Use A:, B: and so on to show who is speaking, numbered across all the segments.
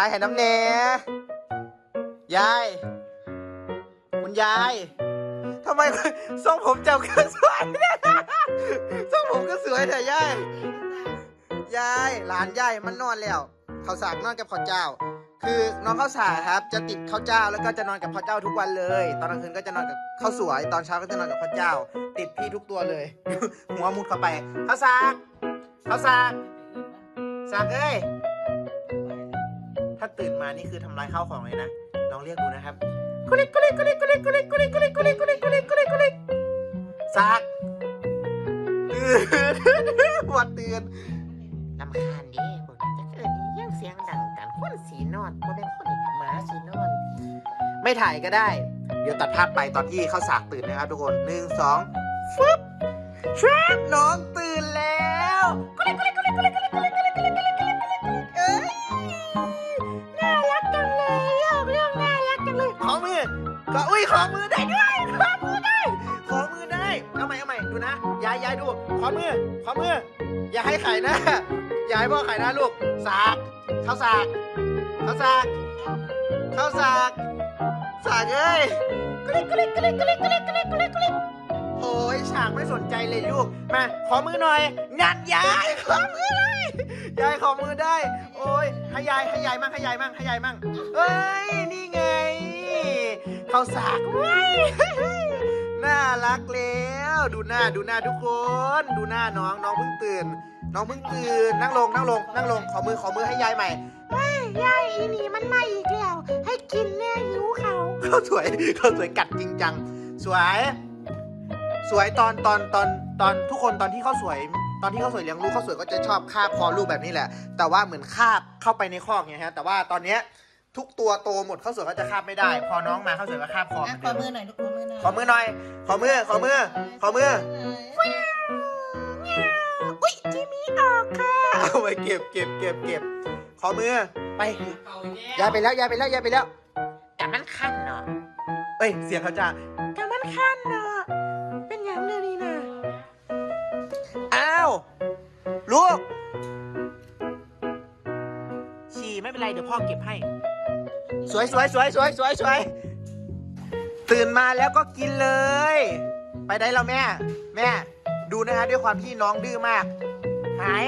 A: ทายให้น้ำแหน่ยาย คุณยายทำไมทรงผมเจ้าก็สวยเนี่ยทรงผมก็สวยแต่ยาย ยาย หลานยายมันนอนแล้ว เขาสากนอนกับข้าวเจ้า คือน้องข้าวสากครับ จะติดข้าวเจ้าแล้วก็จะนอนกับข้าวเจ้าทุกวันเลย ตอนกลางคืนก็จะนอนกับข้าวสวย ตอนเช้าก็จะนอนกับข้าวเจ้า ติดพี่ทุกตัวเลย หัวมุดเข้าไปข้าวสากข้าวสากสากเอ้ยถ้าตื่นมานี่คือทำลายข้าวของเลยนะ ลองเรียกดูนะครับกุลิกกุลิกกุลิกกุลิกกุลิกกุลิกกุลิกกุลิกกุลิกกุลิกกุลิกกุลิกกุลิกสากตื่นหัวตื่น
B: ลำคาญเดิบ่จะเกิดอีหยังเสียงดังกันคนสีนอนบ่เป็นคนหมาสีนอน
A: ไม่ถ่ายก็ได้ เดี๋ยวตัดภาพไปตอนที่เข้าสากตื่นนะครับทุกคนหนึ่งสองฟึบฟึบน้องตื่นแล้วายดู ขอมือ ขอมือ อย่าให้ไข่นะ อย่าให้พ่อไข่นะลูก สาก เข้าสาก เข้าสาก เข้าสาก สากเอ้ยกลิกกลิกกลิกกลิกกลิกกลิกกลิกกลิกโอ้ยฉากไม่สนใจเลยลูก มา ขอมือหน่อย งัดยายขอมือเลย ยายขอมือได้ โอ้ยให้ยายให้ยายมั่งให้ยายมั่งให้ยายมั่งเอ้ย นี่ไง เขาสากเว้ย น่ารักแล้ว ดูหน้าดูหน้าทุกคน ดูหน้าน้องน้องเพิ่งตื่น น้องเพิ่งตื่นนั่งลงนั่งลงนั่งลงขอมือขอมือให้ยายใหม่
B: ยายอีนี่มันมาอีกแล้ว ให้กินแน่หิวเขา
A: เขาสวยเขาสวยกัดจริงจังสวย สวยตอนตอนตอนตอนทุกคนตอนที่เขาสวย ตอนที่เขาสวยเลี้ยงลูกเขาสวยก็จะชอบคาบคอลูกแบบนี้แหละ แต่ว่าเหมือนคาบเข้าไปในคอกเนี่ยฮะแต่ว่าตอนเนี้ย ทุกตัวโตหมดเขาสวยก็จะคาบไม่ได้ พอน้องมาเขาสวยก็คาบคอเห
B: อะ
A: มือน
B: ขอ
A: เดิม
B: มือหน่อยลูกขอมือหน่อย
A: ขอมือหน่อย ขอมือ ขอมือ ขอมือ
B: อุ้ยจิมี่ออกค่ะ
A: เอาไปเก็บเก็บเก็บเก็บ ขอมือ ไป ยายไปแล้ว ยายไปแล้ว ยายไปแล้ว
B: แต่มันคันเนาะ
A: เอ้ย เสียงเขาจะ
B: แต่มันคันเนาะเป็นอย่างเดียวนี่นะ
A: อ้าว ลูก ฉี่ไม่เป็นไร เดี๋ยวพ่อเก็บให้ สวยสวยสวยสวยสวยสวยตื่นมาแล้วก็กินเลย ไปได้แล้วแม่ แม่ ดูนะฮะด้วยความที่น้องดื้อมาก หาย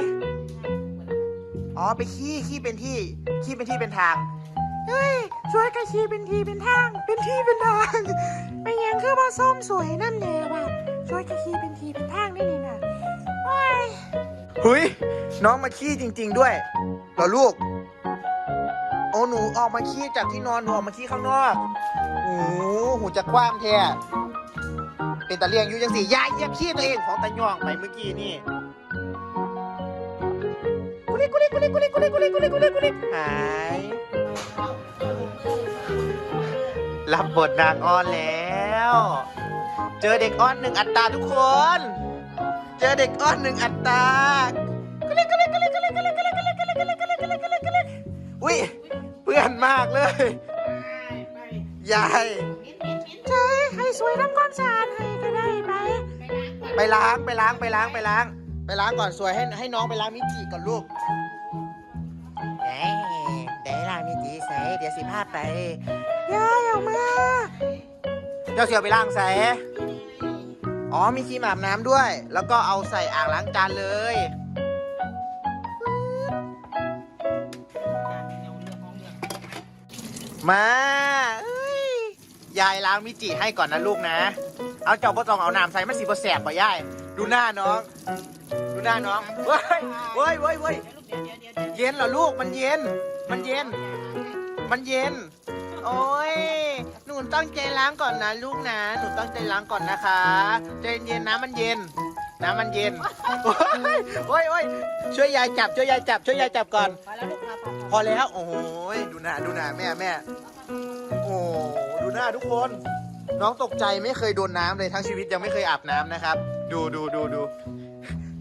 A: อ๋อไปขี้ขี้เป็นที่ขี้เป็นที่เป็นทาง
B: เฮ้ยสวยกระชีเป็นทีเป็นทาง เป็นที่เป็นทางเป็นหยังคือบ่ส้มสวยน้ำแน่ว่ะสวยกระชีเป็นทีเป็นทางได้นี่นะโอ้ย
A: หุยน้องมาขี้จริง ๆ ด้วยเหรอลูก โอ้หนูออกมาขี้จากที่นอนหนูออกมาขี้ข้างนอกโอ้โหหูจะกว้างแท้เป็นตะเลียงอยู่ยังสี่ยายเหยียบขี้ตัวเองของตะย่องไปเมื่อกี้นี่กุลิกุลิกุลิกุลิกุลิกุลิกุลิกุลิกุลิหายรับบทนางอ้อนแล้ว เจอเด็กอ้อนหนึ่งอัตราทุกคน เจอเด็กอ้อนหนึ่งอัตรากุลิกุลิกุลิ มากเลย ยาย
B: ใช่ให้สวยทำความสะอาดให้ก็ได้ไป
A: ไปล้างไปล้างไปล้างไปล้าง ไปล้างก่อนสวยให้ให้น้องไปล้างมิจิก่อนลูก
B: เอ้ยได้ล่ะมีจีใส่เดี๋ยวสิพาไป
A: ยายออกมาเจ้าเสียวไปล้างใส่อ๋อมีครีมอาบน้ำด้วย แล้วก็เอาใส่อ่างล้างจานเลย มาเอ้ยยายล้างมิจิให้ก่อนนะลูกนะ เอาเจ้าพ่อจองเอาน้ำใส่มันสีบ่แสบป่ะยาย ดูหน้าน้อง ดูหน้าน้องเว้ยเว้ยเว้ยเว้ยเย็นเหรอลูก มันเย็น มันเย็น มันเย็น โอ้ย หนูต้องใจล้างก่อนนะลูกนะ หนูต้องใจล้างก่อนนะคะใจเย็นน้ำมันเย็น น้ำมันเย็นโอ้ยโอ้ยโอ้ยช่วยยายจับ ช่วยยายจับ ช่วยยายจับก่อน พอแล้ว โอ้โหยดูหน้าดูหน้าแม่แม่โอ้โหดูหน้าทุกคน น้องตกใจไม่เคยโดนน้ำเลยทั้งชีวิตยังไม่เคยอาบน้ำนะครับ ดูดูดูดู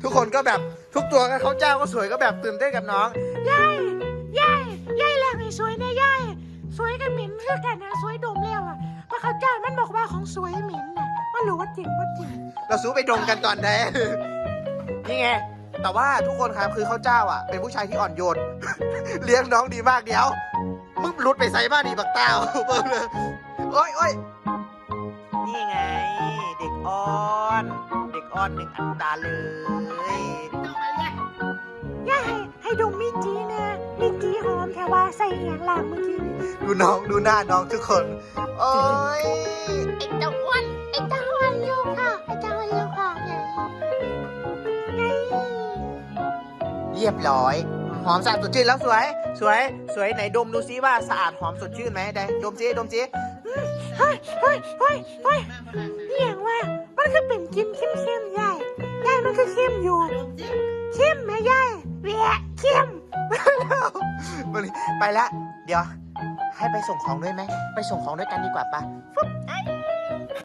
A: ทุกคนก็แบบทุกตัวก็เขาเจ้าก็สวยก็แบบตื่นเต้นกับน้อง
B: ยายยายยายแหลกนี่สวยนะยายสวยกับหมิ่นคือกันนะสวยดมแล้วอะพระเขาเจ้ามันบอกว่าของสวยหมิ่นน่ะว่ารู้ว่าจริงว่าจริง
A: เราสู้ไปดมกันตอนใดนี่ไง แต่ว่าทุกคนครับคือเขาเจ้าอะ เป็นผู้ชายที่อ่อนโยน เลี้ยงน้องดีมากเดี๋ยว มึงหลุดไปใส่บ้านดีบักเต้าเบิ่งเลยโอ้ยโอ้ยนี่ไง เด็กอ้อน เด็กอ้อนหนึ่งอัตราเลย
B: อย่าให้ให้ดมมีจีนะมีจีหอมแถวว่าใส่อย่างล่างเมื่อกี้นี่
A: ดูน้องดูหน้าน้องทุกคน โอ้ย
B: ไอ้เจ้าอ้วน
A: เรียบร้อย หอมสะอาดสดชื่นแล้วสวย สวย สวยไหนดมดูซิว่าสะอาดหอมสดชื่นไหมได้ดมซิดมซิ
B: เฮ้ยเฮ้ยเฮ้ยเฮ้ยเรียกว่ามันคือเป็นกินเข้มๆยายยายมันคือเข้มอยู่เข้มไหมยายแหวะเข้ม
A: ไปแล้วเดี๋ยวให้ไปส่งของด้วยไหมไปส่งของด้วยกันดีกว่าปะ
B: ไอ้